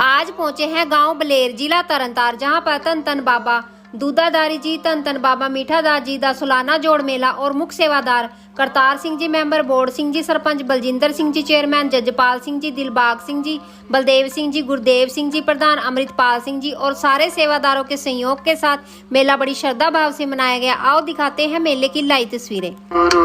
आज पहुंचे हैं गांव बलेर जिला तरनतार जहां पर तन तन बाबा दूधाधारी जी तन तन बाबा मीठादास जी ਦਾ ਸਾਲਾਨਾ ਜੋੜ ਮੇਲਾ ਔਰ ਮੁੱਖ ਸੇਵਾਦਾਰ Kartar Singh ji member board Singh ji sarpanch Baljinder Singh ji chairman ਜਜਪਾਲ Singh ji Dilbag Singh ji Baldev Singh ji Gurdev Singh ji प्रधान अमृतपाल सिंह जी और सारे सेवादारों के सहयोग के साथ मेला बड़ी श्रद्धा भाव से मनाया गया आओ दिखाते हैं मेले की लाई तस्वीरें ਗੁਰੂ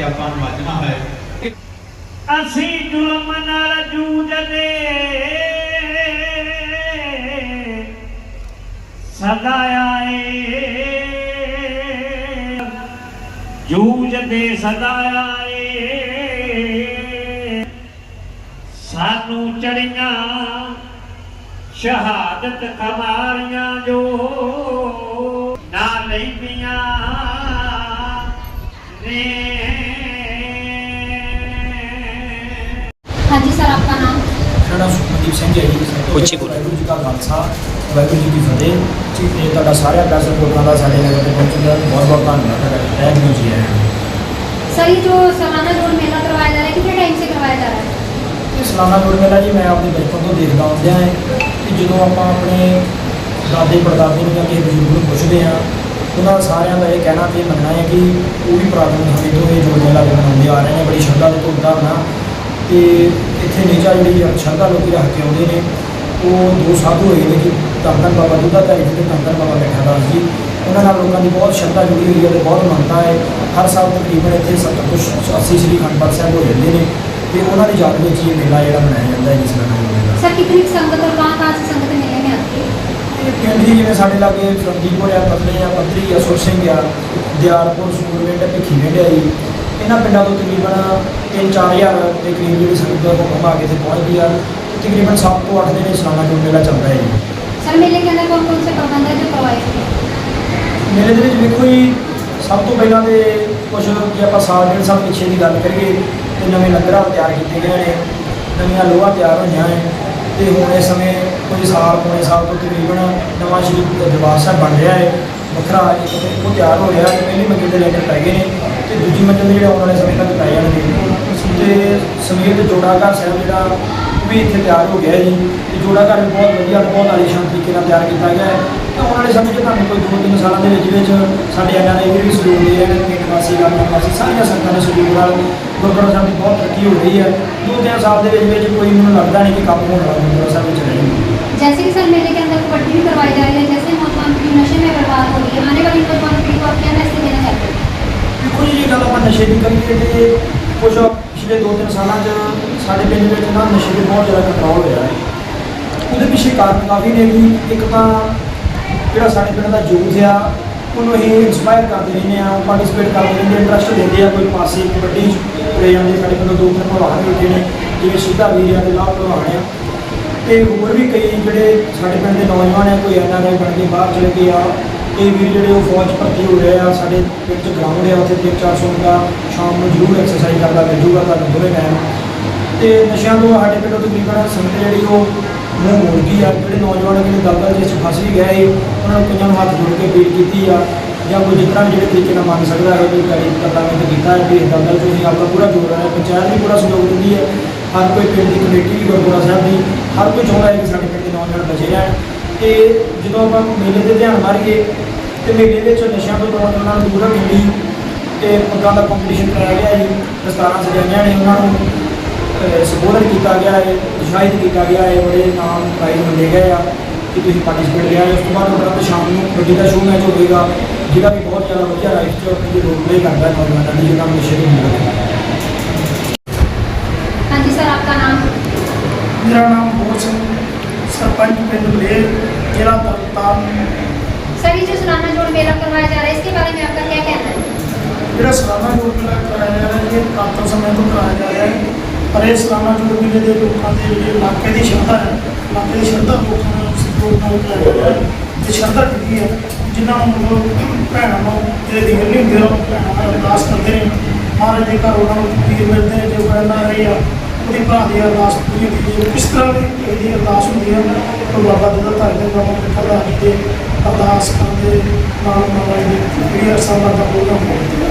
ਕੇ ਆਪਾਂ ਨੂੰ ਮੱਝਣਾ ਹੈ। ਅਸੀਂ ਜ਼ੁਲਮ ਨਾਲ ਜੂਝਦੇ ਸਦਾ ਆਏ। ਜੂਝਦੇ ਸਦਾ ਆਏ। ਸਾਨੂੰ ਚੜੀਆਂ ਸ਼ਹਾਦਤ ਕਮਾਰੀਆਂ ਜੋ ਨਾ ਲੈਂਦੀਆਂ ਨੇ। हाँ जी सर आपका नाम ਮੇਰਾ ਨਾਮ ਸੁਖਮਨਦੀਪ ਸਿੰਘ ਹੈ ਜੀ ਉੱਚੀ ਬੋਲੋ। ਵਾਹਿਗੁਰੂ ਜੀ ਕਾ ਖਾਲਸਾ ਵਾਹਿਗੁਰੂ ਜੀ ਕੀ ਫਤਿਹ ਤੇ ਤੁਹਾਡਾ ਸਾਰਿਆਂ ਦਾ ਸਪੋਰਟਾਂ ਦਾ ਸਾਡੇ ਨਗਰ ਤੇ ਪਹੁੰਚਣ ਦਾ ਬਹੁਤ ਬਹੁਤ ਧੰਨਵਾਦ ਤੁਹਾਡਾ ਥੈਂਕ ਯੂ ਜੀ ਆਇਆਂ ਨੂੰ। सर ये जो सालाना जोड़ मेला करवाया जा रहा है कितने टाइम से करवाया जा रहा है ਇਹ ਸਾਲਾਨਾ ਗੁਰ ਮੇਲਾ ਜੀ ਮੈਂ ਆਪਣੇ ਬਚਪਨ ਤੋਂ ਦੇਖਦਾ ਆਉਂਦਿਆਂ ਹੈ ਕਿ ਜਦੋਂ ਆਪਾਂ ਆਪਣੇ ਦਾਦੇ ਪੜਦਾਦੇ ਨੂੰ ਜਾਂ ਕਿਸੇ ਬਜ਼ੁਰਗ ਨੂੰ ਪੁੱਛਦੇ ਹਾਂ ਉਹਨਾਂ ਸਾਰਿਆਂ ਦਾ ਇਹ ਕਹਿਣਾ ਤੇ ਮੰਨਣਾ ਹੈ ਕਿ ਉਹ ਵੀ ਪੁਰਾਤਨ ਸਮੇਂ ਤੋਂ ਇਹ ਜੋੜ ਮੇਲਾ ਦੇ ਮਨਾਉਂਦੇ ਆ ਰਹੇ ਨੇ ਬੜੀ ਸ਼ਰਧਾ ਤੇ ਧੂਮਧਾਮ ਨਾਲ ਤੇ ਇੱਥੇ ਨੇਚਾ ਜਿਹੜੀ ਸ਼ਰਧਾ ਲੋਕੀ ਰੱਖ ਕੇ ਆਉਂਦੇ ਨੇ। ਉਹ ਦੋ ਸਾਧੂ ਹੋਏ ਨੇ ਕਿ ਧੰਨ ਬਾਬਾ ਦੁੱਧਾ ਧਾਰੀ ਜੀ ਤੇ ਬਾਬਾ ਬੈਠਾ ਦਾਸ ਜੀ। ਉਹਨਾਂ ਨਾਲ ਲੋਕਾਂ ਦੀ ਬਹੁਤ ਸ਼ਰਧਾ ਜੁੜੀ ਹੋਈ ਹੈ ਤੇ ਬਹੁਤ ਮੰਨਤਾ ਹੈ। ਹਰ ਸਾਲ ਤਕਰੀਬਨ ਇੱਥੇ ਸਭ ਕੁਝ 80 ਸ੍ਰੀ ਖੰਡਪਾਲ ਸਾਹਿਬ ਹੋ ਜਾਂਦੇ ਨੇ ਤੇ ਉਹਨਾਂ ਦੀ ਯਾਦ ਵਿੱਚ ਇਹ ਮੇਲਾ ਜਿਹੜਾ ਮਨਾਇਆ ਜਾਂਦਾ ਹੈ ਜਿਸ ਦਾ ਨਾਮ ਸਰ ਕਿਤਨੀ ਸੰਗਤ ਔਰ ਕਹਾਂ ਸੰਗਤ ਮੇਲੇ ਆਤੀ ਹੈ ਪਿੰਡ ਜਿਵੇਂ ਸਾਡੇ ਲਾਗੇ ਫਰੰਦੀਪੁਰ ਆ ਪਤਲੇ ਆ ਪੱਤਰੀ ਆ ਸੁਰ ਸਿੰਘ ਆ ਦਿਆਰਪੁਰ ਸੂਰਵਿੰਡ ਭਿੱਖੀਵਿੰਡ ਆ ਜੀ। ਇਹਨਾਂ ਪਿੰਡਾਂ ਤੋਂ ਤਕਰੀਬਨ 3-4000 ਦੇ ਕਰੀਬ ਜਿਹੜੀ ਸੰਗਤ ਦਾ ਹੁਕਮ ਆ ਕੇ ਤੇ ਪਹੁੰਚਦੀ ਆ। ਤਕਰੀਬਨ 7 ਤੋਂ 8 ਦਿਨ ਸਾਲਾਨਾ ਜੋ ਮੇਲਾ ਚੱਲਦਾ ਹੈ ਮੇਲੇ ਕਹਿੰਦਾ ਕੋਣ ਕੋਣ ਸੇ ਪ੍ਰਬੰਧ ਹੈ ਜੋ ਕਰਵਾਏ ਮੇਲੇ ਦੇ ਵਿੱਚ ਵੇਖੋ ਜੀ ਸਭ ਤੋਂ ਪਹਿਲਾਂ ਤੇ ਕੁਝ ਜੇ ਆਪਾਂ ਸਾਲ ਡੇਢ ਸਾਲ ਪਿੱਛੇ ਦੀ ਗੱਲ ਕਰੀਏ ਤੇ ਨਵੇਂ ਲੰਗਰਾਂ ਤਿਆਰ ਕੀਤੇ ਗਏ ਨੇ ਨਵੀਆਂ ਲੋਹਾ ਤਿਆਰ ਹੋਈਆਂ ਨੇ ਤੇ ਹੁਣ ਇਸ ਸਮੇਂ ਕੁਝ ਸਾਲ ਪੁਰਾਣੇ ਸਾਲ ਤੋਂ ਤਕਰੀਬਨ ਨਵਾਂ ਸ਼੍ਰੀ ਦਰਬਾਰ ਸਾਹਿਬ ਬਣ ਰਿਹਾ ਹੈ। ਵੱਖਰਾ ਇੱਕ ਉਹ ਤਿਆਰ ਹੋ ਰਿਹਾ ਹੈ ਪਹਿਲੀ ਮੰਜ਼ਿਲ ਦੇ ਲੈਂਟਰ ਪੈ ਗਏ ਨੇ। ਤੇ ਦੂਜੀ ਮੰਜ਼ਿਲ ਦੇ ਜਿਹੜੇ ਆਉਣ ਵਾਲੇ ਸਮੇਂ ਤੱਕ ਪੈ ਜਾਣਗੇ ਤੇ ਸਮੇਤ ਜੋੜਾ ਘਰ ਸਾਹਿਬ ਜਿਹੜਾ ਉਹ ਵੀ ਇੱਥੇ ਤਿਆਰ ਹੋ ਗਿਆ ਹੈ ਜੀ ਤੇ ਜੋੜਾ ਘਰ ਵੀ ਬਹੁਤ ਵਧੀਆ ਬਹੁਤ ਆਲੀਸ਼ਾਨ ਤਰੀਕੇ ਨਾਲ ਤਿਆਰ ਕੀਤਾ ਗਿਆ ਹੈ ਤੇ ਆਉਣ ਵਾਲੇ ਸਮੇਂ 'ਚ ਤੁਹਾਨੂੰ ਕੋਈ ਦੋ ਤਿੰਨ ਸਾਲਾਂ ਦੇ ਵਿੱਚ ਵਿੱਚ ਸਾਡੇ ਐਨਆਰਆਈ ਵੀ ਸਹਿਯੋਗ ਦੇ ਰਹੇ ਨੇ ਪਿੰਡ ਵਾਸੀ ਗਾਂ ਵਾਸੀ ਸਾਰੀਆਂ ਸੰਗਤਾਂ ਦੇ ਸਹਿਯੋਗ ਨਾਲ ਗੁਰਦੁਆਰਾ ਸਾਹਿਬ ਦੀ ਬਹੁਤ ਤਰੱਕੀ ਹੋ ਰਹੀ ਹੈ ਦੋ ਤਿੰਨ ਸਾਲ ਦੇ ਵਿੱਚ ਵਿੱਚ ਕੋਈ ਮੈਨੂੰ ਲੱਗਦਾ ਨਹੀਂ ਕਿ ਕੰਮ ਹੋਣ ਵਾਲਾ ਗੁਰਦੁਆਰਾ ਸਾਹਿਬ ਵਿੱਚ ਨਹੀਂ जैसे कि सर मेले के अंदर कबड्डी भी करवाई जा रही है जैसे नौजवान पीढ़ी नशे में बर्बाद हो रही है आने वाली ਨਸ਼ੇ ਦੀ ਕਰੀਏ ਤੇ ਕੁਝ ਪਿਛਲੇ ਦੋ ਤਿੰਨ ਸਾਲਾਂ 'ਚ ਸਾਡੇ ਪਿੰਡ ਵਿੱਚ ਨਾ ਨਸ਼ੇ ਦੇ ਬਹੁਤ ਜ਼ਿਆਦਾ ਕੰਟਰੋਲ ਹੋਇਆ ਹੈ। ਉਹਦੇ ਪਿੱਛੇ ਕਾਰਨ ਕਾਫੀ ਨੇ ਵੀ ਇੱਕ ਤਾਂ ਜਿਹੜਾ ਸਾਡੇ ਪਿੰਡ ਦਾ ਯੂਥ ਆ, ਉਹਨੂੰ ਅਸੀਂ ਇਨਸਪਾਇਰ ਕਰਦੇ ਰਹਿੰਦੇ ਆ ਪਾਰਟਿਸਿਪੇਟ ਕਰਦੇ ਰਹਿੰਦੇ ਇੰਟਰਸਟ ਦਿੰਦੇ ਆ ਕੋਈ ਪਾਸੇ ਕਬੱਡੀ 'ਚ ਤੁਰੇ ਜਾਂਦੇ ਸਾਡੇ ਪਿੰਡੋਂ ਦੋ ਤਿੰਨ ਭਲਵਾਨ ਵੀ ਉੱਠੇ ਨੇ, ਜਿਵੇਂ ਸਿੱਧਾ ਵੀਰ ਆ ਤੇ ਲਾਭ ਭਲਵਾਨ ਆ ਤੇ ਹੋਰ ਵੀ ਕਈ ਜਿਹੜੇ ਸਾਡੇ ਪਿੰਡ ਦੇ ਨੌਜਵਾਨ ਆ, ਕੋਈ ਐਨਆਰਆਈ ਬਣ ਕੇ ਬਾਹਰ ਚਲੇ ਗਏ ਆ ਕਈ ਵੀਰ ਜਿਹੜੇ ਉਹ ਫੌਜ ਭਰਤੀ ਹੋ ਰਹੇ ਆ, ਸਾਡੇ ਪਿੰਡ 'ਚ ਗਰਾਊਂਡ ਆ, ਉੱਥੇ 3-400 ਦਾ ਸ਼ਾਮ ਨੂੰ ਜ਼ਰੂਰ ਐਕਸਰਸਾਈਜ਼ ਕਰਦਾ ਮਿਲ ਜੂਗਾ ਤੁਹਾਨੂੰ ਦੋਵੇਂ ਟਾਈਮ ਤੇ ਨਸ਼ਿਆਂ ਤੋਂ ਸਾਡੇ ਪਿੰਡੋਂ ਤਕਰੀਬਨ ਸੰਗਤ ਜਿਹੜੀ ਉਹ ਮੂੰਹ ਮੋੜ ਗਈ ਆ। ਜਿਹੜੇ ਨੌਜਵਾਨ ਜਿਹੜੇ ਦਲਦਲ ਜਿਸ ਫਸ ਵੀ ਗਏ ਸੀ, ਉਹਨਾਂ ਨੂੰ ਕਈਆਂ ਨੂੰ ਹੱਥ ਜੋੜ ਕੇ ਅਪੀਲ ਕੀਤੀ ਆ ਜਾਂ ਕੋਈ ਜਿਸ ਵੀ ਜਿਹੜੇ ਤਰੀਕੇ ਨਾਲ ਮੰਨ ਸਕਦਾ ਹੈ, ਕੋਈ ਗਾੜੀ ਕਰਦਾ ਮੈਂ ਕੀਤਾ ਹੈ ਕਿ ਇਸ ਦਲਦਲ 'ਚੋਂ ਅਸੀਂ ਆਪਣਾ ਪੂਰਾ ਜ਼ੋਰ ਰਿਹਾ ਪੰਚਾਇਤ ਵੀ ਪੂਰਾ ਸਹਿਯੋਗ ਦਿੰਦੀ ਹੈ। ਹਰ ਕੋਈ ਪਿੰਡ ਦੀ ਕਮੇਟੀ ਵੀ ਗੁਰਦੁਆਰਾ ਸਾਹਿਬ ਦੀ, ਹਰ ਕੋਈ ਚਾਹੁੰਦਾ ਹੈ ਕਿ ਸਾਡੇ ਪਿੰਡ ਦੇ ਨੌਜਵਾਨ ਬਚੇ ਰਹਿਣ। ਤੇ ਜਦੋਂ ਆਪਾਂ ਮੇਲੇ ਤੇ ਧਿਆਨ ਮਾਰੀਏ ਤੇ ਮੇਲੇ ਵਿੱਚ ਨਸ਼ਿਆਂ ਤੋਂ ਨੌਜਵਾਨਾਂ ਨੂੰ ਦੂਰ ਰੱਖਣ ਲਈ ਤੇ ਪੱਗਾਂ ਦਾ ਕੰਪੀਟੀਸ਼ਨ ਕਰਾਇਆ ਗਿਆ ਜੀ। ਸਰਕਾਰਾਂ ਸਜਾਈਆਂ ਨੇ ਉਹਨਾਂ ਨੂੰ ਅਹ, ਸੰਬੋਧਨ ਕੀਤਾ ਗਿਆ ਹੈ ਉਤਸ਼ਾਹਿਤ ਕੀਤਾ ਗਿਆ ਹੈ ਬੜੇ ਨਾਮ ਪ੍ਰਾਈਜ਼ ਵੰਡੇ ਗਏ ਆ ਕਿ ਤੁਸੀਂ ਪਾਰਟਿਸਿਪੇਟ ਲਿਆ ਉਸ ਤੋਂ ਬਾਅਦ ਉਪਰੰਤ ਸ਼ਾਮ ਨੂੰ ਕਬੱਡੀ ਦਾ ਸ਼ੋਅ ਮੈਚ ਹੋਵੇਗਾ ਜਿਹੜਾ ਵੀ ਬਹੁਤ ਜ਼ਿਆਦਾ ਵਧੀਆ ਲਾਈਫ 'ਚ ਆਪਣੀ ਰੋਲ ਪਲੇ ਕਰਦਾ ਹੈ ਨੌਜਵਾਨਾਂ ਦੀ ਜਿਹਨਾਂ ਨੂੰ ਨਸ਼ੇ ਤੋਂ ਦੂਰ ਰੱਖਣਾ सुलाना जोड़ मेला करवाया जा रहा है इसके बारे में आपका क्या कहना है ਜਿਹੜਾ ਸਾਲਾਨਾ ਜੋੜ ਮੇਲਾ ਕਰਾਇਆ ਜਾ ਰਿਹਾ ਹੈ ਇਹ ਪ੍ਰਾਤਨ ਸਮੇਂ ਤੋਂ ਕਰਾਇਆ ਜਾ ਰਿਹਾ ਹੈ ਪਰ ਇਹ ਸਾਲਾਨਾ ਜੋੜ ਮੇਲੇ ਦੇ ਲੋਕਾਂ ਦੇ ਜਿਹੜੇ ਇਲਾਕੇ ਦੀ ਸ਼ਰਧਾ ਹੈ ਇਲਾਕੇ ਦੀ ਸ਼ਰਧਾ ਲੋਕਾਂ ਨੂੰ ਸਪੋਰਟ ਨਾਲ ਕਰਾਇਆ ਜਾ ਰਿਹਾ ਹੈ ਤੇ ਸ਼ਰਧਾ ਜਿਹੜੀ ਹੈ ਜਿਨ੍ਹਾਂ ਨੂੰ ਮਤਲਬ ਭੈਣਾਂ ਨੂੰ ਜਿਹੜੇ ਦੀ ਨਹੀਂ ਹੁੰਦੀ ਉਹ ਭੈਣਾਂ ਨਾਲ ਅਰਦਾਸ ਕਰਦੇ ਨੇ ਮਹਾਰਾਜ ਦੇ ਘਰ ਉਹਨਾਂ ਨੂੰ ਵੀਰ ਮਿਲਦੇ ਨੇ ਜੋ ਕਰਨਾ ਰਹੀ ਆ ਉਹਦੀ ਭਰਾ ਦੀ ਅਰਦਾਸ ਪੂਰੀ ਹੁੰਦੀ ਹੈ ਕਿਸ ਤਰ੍ਹਾਂ ਦੀ ਇਹਦੀ ਅਰਦਾਸ ਹੁੰਦੀ ਹੈ ਉਹ ਬਾਬਾ ਜੀ ਦਾ ਧਰਮ ਦੇ ਬਾਬਾ ਮਿੱਠਾ ਦਾ ਦੇ ਅਰਦਾਸ ਕਰਦੇ ਨਾਲ ਨਾਲ ਜਿਹੜੀ ਅਰਸਾਂ ਦਾ ਪ੍ਰੋਗਰਾਮ ਹੁੰਦਾ